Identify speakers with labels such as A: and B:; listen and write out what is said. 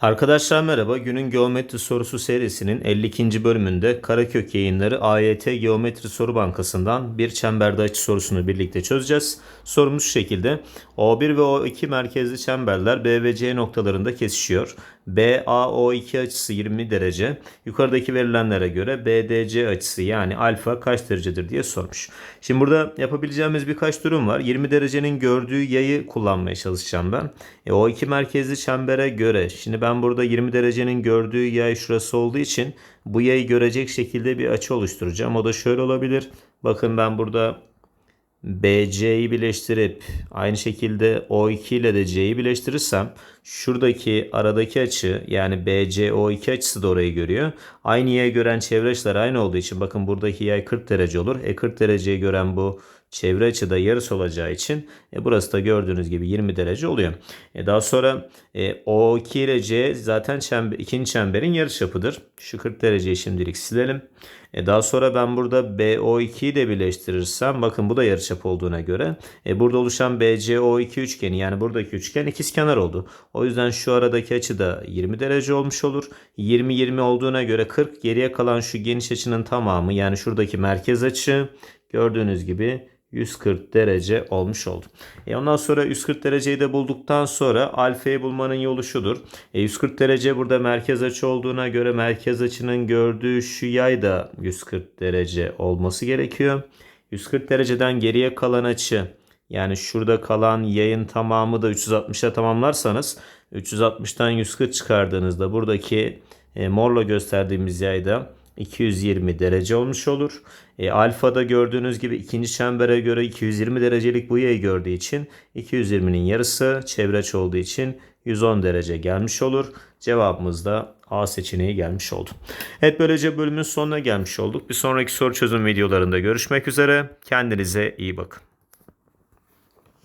A: Arkadaşlar merhaba. Günün geometri sorusu serisinin 52. bölümünde Karakök yayınları AYT Geometri Soru Bankası'ndan bir çemberde açı sorusunu birlikte çözeceğiz. Sorumuz şu şekilde. O1 ve O2 merkezli çemberler B ve C noktalarında kesişiyor. BAO2 açısı 20 derece. Yukarıdaki verilenlere göre BDC açısı yani alfa kaç derecedir diye sormuş. Şimdi burada yapabileceğimiz birkaç durum var. 20 derecenin gördüğü yayı kullanmaya çalışacağım ben. E, O2 merkezli çembere göre şimdi ben burada 20 derecenin gördüğü yay şurası olduğu için bu yayı görecek şekilde bir açı oluşturacağım. O da şöyle olabilir. Bakın ben burada BC'yi birleştirip aynı şekilde O2 ile de C'yi birleştirirsem şuradaki aradaki açı yani BC O2 açısı da orayı görüyor. Aynı yayı gören çevre açılar aynı olduğu için bakın buradaki yay 40 derece olur. E 40 dereceyi gören bu çevre açı da yarısı olacağı için e, burası da gördüğünüz gibi 20 derece oluyor. E, daha sonra e, O2 ile C zaten çember, ikinci çemberin yarıçapıdır. Şu 40 dereceyi şimdilik silelim. E, daha sonra ben burada BO2'yi de birleştirirsem bakın bu da yarıçap olduğuna göre e, burada oluşan BCO2 üçgeni yani buradaki üçgen ikizkenar oldu. O yüzden şu aradaki açı da 20 derece olmuş olur. 20-20 olduğuna göre 40 geriye kalan şu geniş açının tamamı yani şuradaki merkez açı gördüğünüz gibi 140 derece olmuş oldu. E ondan sonra 140 dereceyi de bulduktan sonra alfayı bulmanın yolu şudur. E 140 derece burada merkez açı olduğuna göre merkez açının gördüğü şu yay da 140 derece olması gerekiyor. 140 dereceden geriye kalan açı yani şurada kalan yayın tamamı da 360'a tamamlarsanız 360'tan 140 çıkardığınızda buradaki e, morla gösterdiğimiz yayda 220 derece olmuş olur. E, alfada gördüğünüz gibi ikinci çembere göre 220 derecelik bu yayı gördüğü için 220'nin yarısı çevreç olduğu için 110 derece gelmiş olur. Cevabımız da A seçeneği gelmiş oldu. Evet böylece bölümün sonuna gelmiş olduk. Bir sonraki soru çözüm videolarında görüşmek üzere. Kendinize iyi bakın.